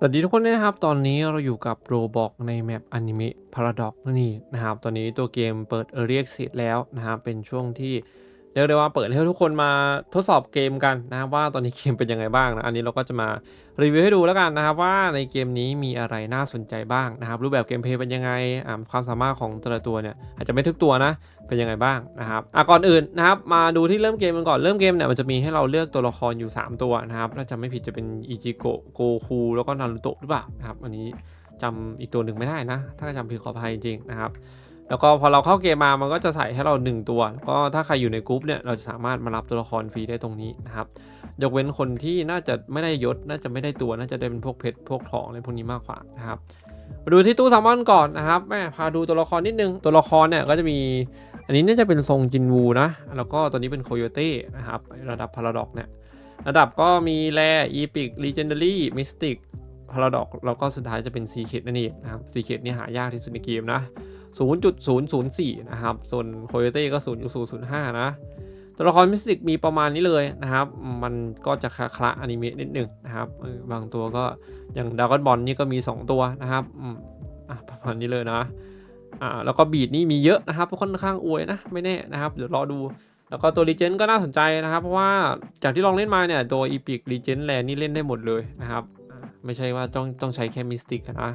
สวัสดีทุกคนนะครับ ตอนนี้เราอยู่กับโรบอกในแมปอนิเมะพาราดอกนี่นะครับ ตอนนี้ตัวเกมเปิด Early Access แล้วนะครับ เป็นช่วงที่ รียกได้ว่าเปิดให้ทุกคนมาทดสอบเกมกันนะครับว่าตอนนี้เกมเป็นยังไงบ้างนะอันนี้เราก็จะมารีวิวให้ดูแล้วกันนะครับว่าในเกมนี้มีอะไรน่าสนใจบ้างนะครับ รูปแบบเกมเพย์เป็นยังไงความสามารถของแต่ละตัวเนี่ยอาจจะไม่ทุกตัวนะเป็นยังไงบ้างนะครับอะก่อนอื่นนะครับมาดูที่เริ่มเกมกันก่อนเริ่มเกมเนี่ยมันจะมีให้เราเลือกตัวละครอยู่ 3 ตัวนะครับถ้าจำไม่ผิดจะเป็นอิจิโกะโกคูแล้วก็นารูโตะหรือเปล่านะครับอันนี้จำอีกตัวหนึ่งไม่ได้นะ ถ้าจำผิดขออภัยจริงๆนะครับ แล้วก็พอเราเข้าเกมมามันก็จะใส่ให้เรา 1 ตัวแล้วก็ถ้าใครอยู่ในกรุ๊ปเนี่ยเราจะสามารถมารับตัวละครฟรีได้ตรงนี้นะครับยกเว้นคนที่น่าจะไม่ได้ยศ น่าจะไม่ได้ตัวน่าจะได้เป็นพวกเพชรพวกทองอะไรพวกนี้มากกว่านะครับมาดูที่ตู้แซลมอนก่อนนะครับแม่พาดูตัวละครนิดนึงตัวละครเนี่ยก็จะมี อันนี้น่าจะเป็นทรงจินวูนะ แล้วก็ตัวนี้เป็นโคโยเต้นะครับระดับพาราดอกเนี่ยระดับก็มีแร่อีพิกลีเจนเดารี่มิสติกพาราดอกแล้วก็สุดท้ายจะเป็นซีเคดนั่นเองนะครับซีเคดนี่หายากที่สุดในเกมนะ 0.004 นะครับ ส่วนโคโยเต้ก็ 0.005 นะ ตัวละครมิสติกมีประมาณนี้เลยนะครับ มันก็จะคละคละอนิเมะนิดหนึ่งนะครับ บางตัวก็อย่างดากอนบอลนี่ก็มี 2 ตัวนะครับอืมอะประมาณนี้เลยนะ อ่า แล้วก็บีดนี่มีเยอะนะครับค่อนข้างอวยนะ ไม่แน่นะครับ เดี๋ยวรอดู แล้วก็ตัวรีเจนก็น่าสนใจนะครับ เพราะว่าจากที่ลองเล่นมาเนี่ยตัวอีพิกรีเจนแลนนี่เล่นได้หมดเลยนะครับ ไม่ใช่ว่าต้องต้องใช้แค่มิสติกนะ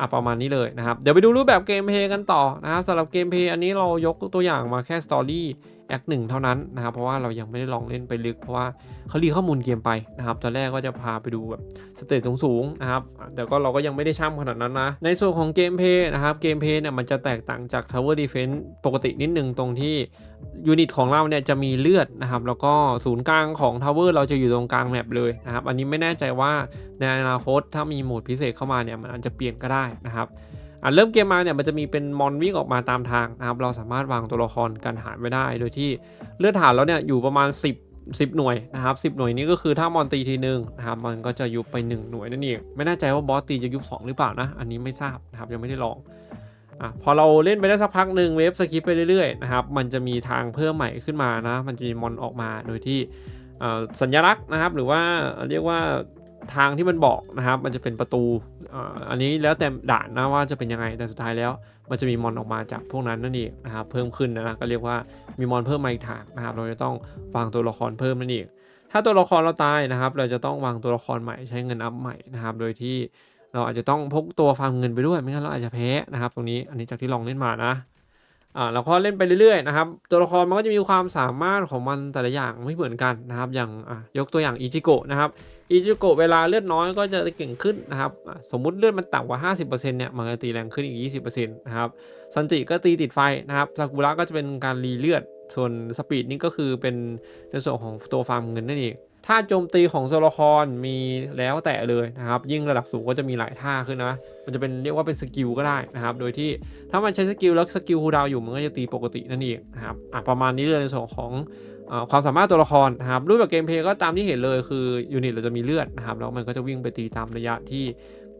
อะประมาณนี้เลยนะครับ เดี๋ยวไปดูรูปแบบเกมเพย์กันต่อนะครับสำหรับเกมเพย์อันนี้เรายกตัวอย่างมาแค่สตอรี่ แอคหนึ่งเท่านั้นนะครับเพราะว่าเรายังไม่ได้ลองเล่นไปลึก เพราะว่าเขารีข้อมูลเกมไปนะครับตอนแรกก็จะพาไปดูแบบสเตจสูงๆนะครับแต่ก็เราก็ยังไม่ได้ช่ำขนาดนั้นนะ ในส่วนของเกมเพย์นะครับเกมเพย์เนี่ยมันจะแตกต่างจาก Tower Defense ปกตินิดนึงตรงที่ยูนิตของเราเนี่ยจะมีเลือดนะครับแล้วก็ศูนย์กลางของทาวเวอร์เราจะอยู่ตรงกลางแมปเลยนะครับอันนี้ไม่แน่ใจว่าในอนาคตถ้ามีโหมดพิเศษเข้ามาเนี่ยมันอาจจะเปลี่ยนก็ได้นะครับ อะเริ่มเกมมาเนี่ยมันจะมีเป็นมอนวิ่งออกมาตามทางนะครับเราสามารถวางตัวละครกันหารไว้ได้ โดยที่เลือดฐานแล้วเนี่ยอยู่ประมาณ 10 10 หน่วยนะครับ10 หน่วยนี้ก็คือถ้ามอนตีทีหนึ่งนะครับมันก็จะยุบไป 1 หน่วยนั่นเองไม่แน่ใจว่าบอสตีจะยุบ 2 หรือเปล่านะ อันนี้ไม่ทราบนะครับยังไม่ได้ลองอะพอเราเล่นไปได้สักพักหนึ่งเวฟสกิปไปเรื่อยๆนะครับมันจะมีทางเพิ่มใหม่ขึ้นมานะ มันจะมีมอนออกมาโดยที่เอ่อสัญลักษณ์นะครับหรือว่าเรียกว่า ทางที่มันบอกนะครับ มันจะเป็นประตูอันนี้แล้วแต่ด่านนะว่าจะเป็นยังไงแต่สุดท้ายแล้ว มันจะมีมอนออกมาจากพวกนั้นนั่นเองนะครับเพิ่มขึ้นนะนะก็เรียกว่ามีมอนเพิ่มมาอีกทางนะครับเราจะต้องวางตัวละครเพิ่มนั่นเองถ้าตัวละครเราตายนะครับ เราจะต้องวางตัวละครใหม่ใช้เงินอัพใหม่นะครับ โดยที่เราอาจจะต้องพกตัวฟาร์มเงินไปด้วยไม่งั้นเราอาจจะแพ้นะครับ ตรงนี้อันนี้จากที่ลองเล่นมานะ อ่าเราก็เล่นไปเรื่อยๆนะครับ ตัวละครมันก็จะมีความสามารถของมันแต่ละอย่างไม่เหมือนกันนะครับ อย่างอะยกตัวอย่างอิจิโกะนะครับอิจิโกะเวลาเลือดน้อยก็จะเก่งขึ้นนะครับ สมมุติเลือดมันต่ำกว่า 50%เนี่ยมันจะตีแรงขึ้นอีก 20%นะครับซันจิก็ตีติดไฟนะครับซากุระก็จะเป็นการรีเลือด ส่วนสปีดนี่ก็คือเป็นในส่วนของตัวฟาร์มเงินนั่นเอง ถ้าโจมตีของตัวละครมีแล้วแต่เลยนะครับ ยิ่งระดับสูงก็จะมีหลายท่าขึ้นนะ มันจะเป็นเรียกว่าเป็นสกิลก็ได้นะครับ โดยที่ถ้ามันใช้สกิลแล้วสกิลคูดาวอยู่มันก็จะตีปกตินั่นเองนะครับอะประมาณนี้เลยในส่วนของอความสามารถตัวละครนะครับรูปแบบเกมเพลย์ก็ตามที่เห็นเลยคือยูนิตเราจะมีเลือดนะครับแล้วมันก็จะวิ่งไปตีตามระยะที่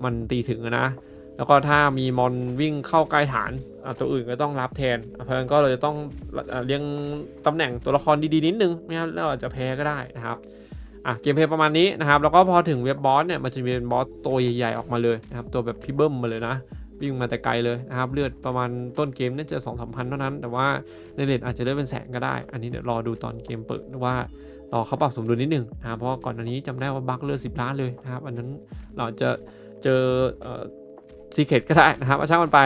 มันตีถึงนะแล้วก็ถ้ามีมอนวิ่งเข้าใกล้ฐานตัวอื่นก็ต้องรับแทน เพราะฉะนั้นก็เราจะต้องเรียงตำแหน่งตัวละครดีๆนิดนึงไม่งั้นเราอาจจะแพ้ก็ได้นะครับ อะเกมเพลย์ประมาณนี้นะครับแล้วก็พอถึงเว็บบอสเนี่ยมันจะมีเป็นบอสตัวใหญ่ๆออกมาเลยนะครับตัวแบบพี่เบิ้มมาเลยนะวิ่งมาแต่ไกลเลยนะครับเลือดประมาณต้นเกมน่าจะสองสามพันเท่านั้น แต่ว่าในเลทอาจจะเลือดเป็นแสนก็ได้ อันนี้เดี๋ยวรอดูตอนเกมเปิดว่ารอเขาปรับสมดุลนิดนึงนะเพราะว่าก่อนอันนี้จำได้ว่าบัคเลือดสิบล้านเลยนะครับอันนั้นเราจะเจอเอ่อซีเคตก็ได้นะครับเอาช่างมันไป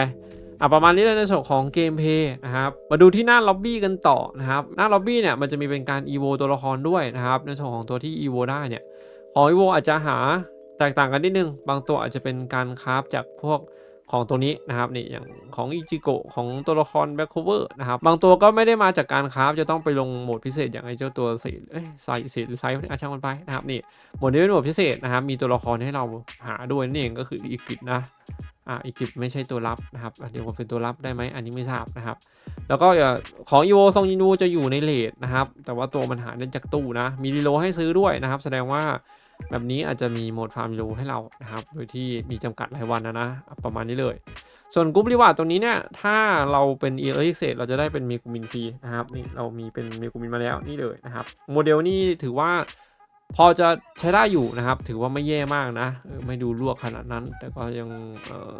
อะประมาณนี้เลยในส่วนของเกมเพย์นะครับมาดูที่หน้าล็อบบี้กันต่อนะครับหน้าล็อบบี้เนี่ยมันจะมีเป็นการอีโวตัวละครด้วยนะครับในส่วนของตัวที่อีโวได้เนี่ยของอีโวอาจจะหาแตกต่างกันนิดนึง บางตัวอาจจะเป็นการคราฟจากพวกของตัวนี้นะครับนี่อย่างของอิจิโกะของตัวละครแบ็คโคเวอร์นะครับบางตัวก็ไม่ได้มาจากการคราฟจะต้องไปลงโหมดพิเศษอย่างไอเจ้าตัวสีเอ้ยไซสีหรือไซส์อาช่างมันไปนะครับนี่โหมดนี้เป็นโหมดพิเศษนะครับมีตัวละครให้เราหาด้วยนั่นเองก็คืออีกิปนะ อ่าอีกิปไม่ใช่ตัวรับนะครับเดี๋ยวว่าเป็นตัวรับได้ไหมอันนี้ไม่ทราบนะครับ แล้วก็อย่าของอีโวทรงยินูจะอยู่ในเลทนะครับ แต่ว่าตัวมันหาได้จากตู้นะมีรีโลให้ซื้อด้วยนะครับ แสดงว่าแบบนี้อาจจะมีโหมดฟาร์มรีโลให้เรานะครับ โดยที่มีจำกัดรายวันนะนะประมาณนี้เลย ส่วนกรุ๊ปรีวาร์ดตัวนี้เนี่ยถ้าเราเป็นเอเอ c เ s เราจะได้เป็นเมกูมินฟรีนะครับนี่เรามีเป็นเมกูมินมาแล้วนี่เลยนะครับโมเดลนี่ถือว่า พอจะใช้ได้อยู่นะครับ ถือว่าไม่แย่มากนะ ไม่ดูลวกขนาดนั้น แต่ก็ยัง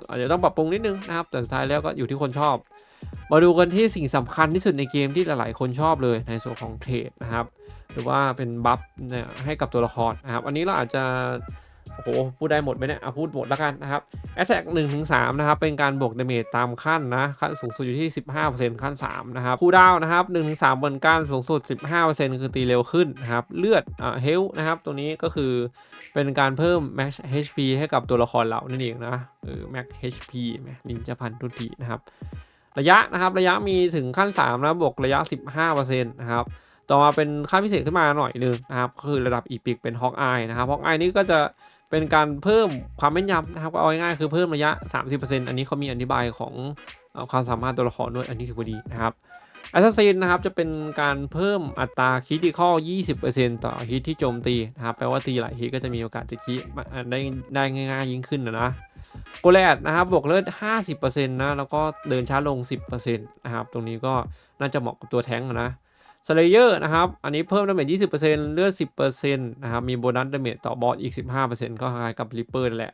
อาจจะต้องปรับปรุงนิดนึงนะครับ แต่สุดท้ายแล้วก็อยู่ที่คนชอบ มาดูกันที่สิ่งสำคัญที่สุดในเกมที่หลายๆ คนชอบเลยในส่วนของเทรดนะครับ หรือว่าเป็นบัฟเนี่ยให้กับตัวละครนะครับ อันนี้เราอาจจะ โอ้โหพูดได้หมดไหมเนี่ยเอะพูดหมดแล้วกันนะครับ Attack 1ถึง3นะครับเป็นการบวกดาเมจตามขั้นนะขั้นสูงสุดอยู่ที่ 15%ขั้น 3 นะครับคูดาวนะครับ1ถึง3บนการสูงสุด 15%คือตีเร็วขึ้นนะครับเลือดอ่าเฮลนะครับตัวนี้ก็คือเป็นการเพิ่ม max HP ให้กับตัวละครเรานั่นเองนะเออ max HP แหมลิงจะพันทุกทีนะครับระยะนะครับระยะมีถึงขั้น3นะบวกระยะ 15%นะครับต่อมาเป็นขั้นพิเศษขึ้นมาหน่อยนึงนะครับก็คือระดับอีพิกเป็นฮอกอายนะครับฮอกอายนี่ก็จะ เป็นการเพิ่มความแม่นยำนะครับก็เอาง่ายๆคือเพิ่มระยะ 30%อันนี้เขามีอธิบายของความสามารถตัวละครด้วยอันนี้ถือว่าดีนะครับแอสซัสซินนะครับจะเป็นการเพิ่มอัตราคิดที่ข้อ20%ต่อฮิตที่โจมตีนะครับแปลว่าตีหลายฮิตก็จะมีโอกาสติดคิได้ได้ง่ายๆยิ่งขึ้นนะนะโกลแลดนะครับบวกเลือด50%นะแล้วก็เดินช้าลง 10%นะครับตรงนี้ก็น่าจะเหมาะกับตัวแท้งนะ สเลเยอร์นะครับ อันนี้เพิ่มดาเมจ20%เลือด 10%นะครับ มีโบนัสดาเมจต่อบอสอีก 15%ก็คล้ายกับริปเปอร์นั่นแหละ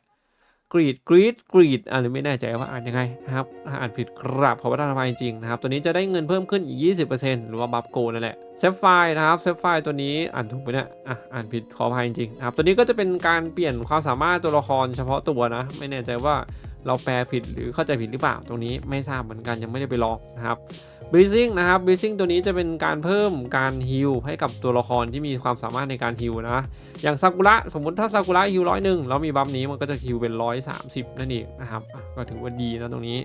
กรีด กรีด กรีดอันนี้ไม่แน่ใจว่าอ่านยังไงนะครับ ถ้าอ่านผิดครับขอประทานอภัยจริงนะครับ ตัวนี้จะได้เงินเพิ่มขึ้นอีก 20%หรือว่าบัฟโกนั่นแหละเซฟไฟนะครับ เซฟไฟตัวนี้อ่านถูกไหมเนี่ย อะ อ่านผิดขออภัยจริงนะครับ ตัวนี้ก็จะเป็นการเปลี่ยนความสามารถตัวละครเฉพาะตัวนะ ไม่แน่ใจว่า เราแปลผิดหรือเข้าใจผิดหรือเปล่า ตรงนี้ไม่ทราบเหมือนกันยังไม่ได้ไปลองนะครับบริซิ่งนะครับบริซิ่งตัวนี้จะเป็นการเพิ่มการฮิลให้กับตัวละครที่มีความสามารถในการฮิลนะ อย่างซากุระสมมุติถ้าซากุระฮิลร้อยหนึ่งแล้วมีบัฟนี้มันก็จะฮิลเป็นร้อยสามสิบนั่นเองนะครับ ก็ถือว่าดีนะตรงนี้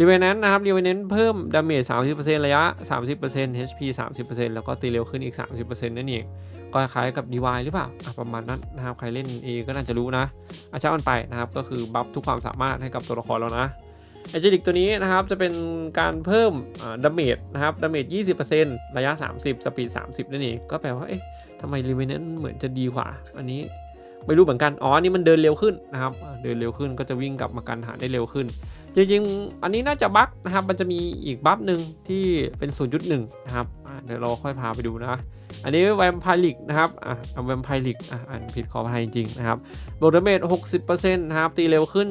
รีเวนแนนนะครับรีเวนแนนเพิ่มดาเมจ30%ระยะ 30% HP 30%แล้วก็ตีเร็วขึ้นอีก 30%นั่นเอง ก็คล้ายกับ DY หรือเปล่าอะประมาณนั้นนะครับใครเล่น A ก็น่าจะรู้นะอาชามันไปนะครับก็คือบัฟทุกความสามารถให้กับตัวละครแล้วนะเอเจลิกตัวนี้นะครับจะเป็นการเพิ่มดาเมจนะครับดาเมจ 20%ระยะ 30 สปีด 30 นั่นเองก็แปลว่าเอ๊ะทำไมรีเวนนเหมือนจะดีกว่า อันนี้ไม่รู้เหมือนกัน อ๋ออันนี้มันเดินเร็วขึ้นนะครับ เดินเร็วขึ้นก็จะวิ่งกลับมากันหาได้เร็วขึ้น จริงๆ อันนี้น่าจะบั๊กนะครับ มันจะมีอีกบัฟหนึ่งที่เป็น0.1นะครับเดี๋ยวเราค่อยพาไปดูนะ อันนี้แวมไพลิกนะครับอ่าแวมไพลิกอะอ่านผิดขออภัยจริงๆนะครับบวกดาเมจ60%นต์นะครับ ตีเร็วขึ้น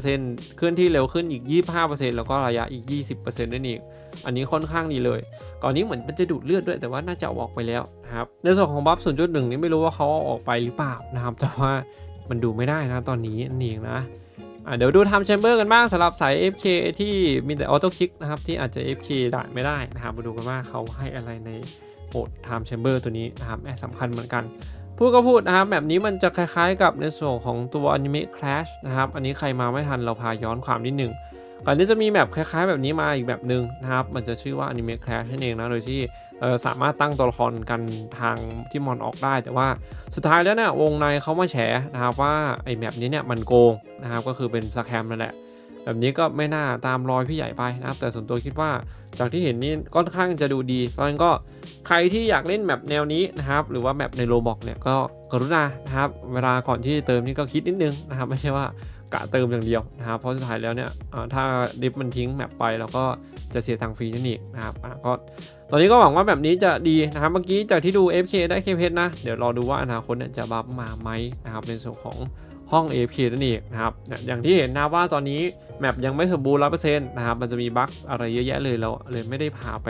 40%เคลื่อนที่เร็วขึ้นอีก25%แล้วก็ระยะอีก20%นั่นเองอันนี้ค่อนข้างดีเลย ก่อนนี้เหมือนมันจะดูดเลือดด้วยแต่ว่าน่าจะออกไปแล้วนะครับ ในส่วนของบัฟ0.1 นี่ไม่รู้ว่าเขาออกไปหรือเปล่านะครับ แต่ว่ามันดูไม่ได้นะตอนนี้นั่นเองนะ อะเดี๋ยวดูทำแชมเบอร์กันบ้างสำหรับสาย FK ที่มีแต่ออโต้คลิกนะครับ ที่อาจจะ FK ด่านไม่ได้นะครับ มาดูกันว่าเขาให้อะไรในโหมด Time Chamber ตัวนี้นะครับแอบสำคัญเหมือนกัน พูดก็พูดนะครับแบบนี้มันจะคล้ายๆกับในส่วนของตัว Anime Clash นะครับ อันนี้ใครมาไม่ทันเราพาย้อนความนิดหนึ่งก่อนที่จะมีแบบคล้ายๆ แบบนี้มาอีกแบบหนึ่งนะครับ มันจะชื่อว่า Anime Clash นั่นเองนะ โดยที่ สามารถตั้งตัวละครกันทางที่มอนออกได้ แต่ว่าสุดท้ายแล้วเนี่ยวงในเขามาแฉนะครับว่าไอ้แบบนี้เนี่ยมันโกงนะครับก็คือเป็นสแคมนั่นแหละ แบบนี้ก็ไม่น่าตามรอยพี่ใหญ่ไปนะครับแต่ส่วนตัวคิดว่าจากที่เห็นนี่ค่อนข้างจะดูดี เพราะฉะนั้นก็ใครที่อยากเล่นแบบแนวนี้นะครับ หรือว่าแบบในโรบอกเนี่ยก็กรุณานะครับ เวลาก่อนที่จะเติมนี่ก็คิดนิดนึงนะครับ ไม่ใช่ว่ากะเติมอย่างเดียวนะครับ เพราะสุดท้ายแล้วเนี่ยถ้าดิฟมันทิ้งแมปไปแล้วก็ จะเสียตังค์ฟรีนั่นเองนะครับก็ตอนนี้ก็หวังว่าแบบนี้จะดีนะครับ เมื่อกี้จากที่ดู FK ได้เคเพชรนะ เดี๋ยวรอดูว่าอนาคตเนี่ยจะบัฟมาไหมนะครับในส่วนของห้อง AFK นั่นเองนะครับเนี่ยอย่างที่เห็นนะว่าตอนนี้แมปยังไม่สมบูรณ์ร้อเปอร์เซ็นต์นะครับ มันจะมีบั๊กอะไรเยอะแยะเลยเราเลยไม่ได้พาไป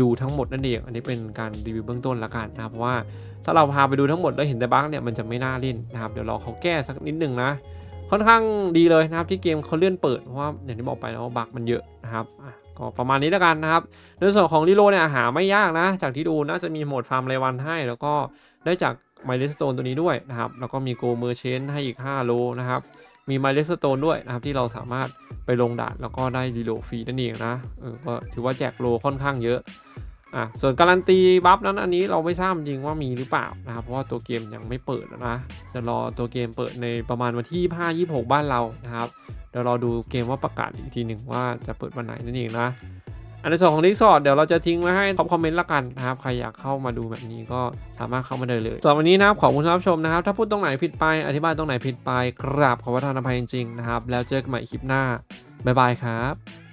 ดูทั้งหมดนั่นเอง อันนี้เป็นการรีวิวเบื้องต้นละกันนะครับเพราะว่าถ้าเราพาไปดูทั้งหมดแล้วเห็นแต่บั๊กเนี่ยมันจะไม่น่าเล่นนะครับ เดี๋ยวรอเขาแก้สักนิดหนึ่งนะ ค่อนข้างดีเลยนะครับที่เกมเขาเลื่อนเปิดเพราะว่าอย่างที่บอกไปแล้วว่าบั๊กมันเยอะนะครับ ก็ประมาณนี้แล้วกันนะครับ ในส่วนของรีโลเนี่ยหาไม่ยากนะ จากที่ดูน่าจะมีโหมดฟาร์มรายวันให้ แล้วก็ได้จากไมเลสโตนตัวนี้ด้วยนะครับ แล้วก็มีโกเมอร์เชนให้อีก 5 โลนะครับ มีไมเลสโตนด้วยนะครับที่เราสามารถไปลงด่านแล้วก็ได้รีโลฟรีนั่นเองนะเออก็ถือว่าแจกโลค่อนข้างเยอะ อะส่วนการันตีบัฟนั้นอันนี้เราไม่ทราบจริงว่ามีหรือเปล่านะครับเพราะว่าตัวเกมยังไม่เปิดนะจะรอตัวเกมเปิดในประมาณวันที่ 25 26 บ้านเรานะครับเดี๋ยวรอดูเกมว่าประกาศอีกทีหนึ่งว่าจะเปิดวันไหนนั่นเองนะอันในส่วนของดิสอร์ดเดี๋ยวเราจะทิ้งไว้ให้ท็อปคอมเมนต์ละกันนะครับ ใครอยากเข้ามาดูแบบนี้ก็สามารถเข้ามาได้เลยสำหรับวันนี้นะครับขอบคุณที่รับชมนะครับ ถ้าพูดตรงไหนผิดไป อธิบายตรงไหนผิดไปกราบขอประทานอภัยจริงๆนะครับ แล้วเจอกันใหม่คลิปหน้าบ๊ายบายครับ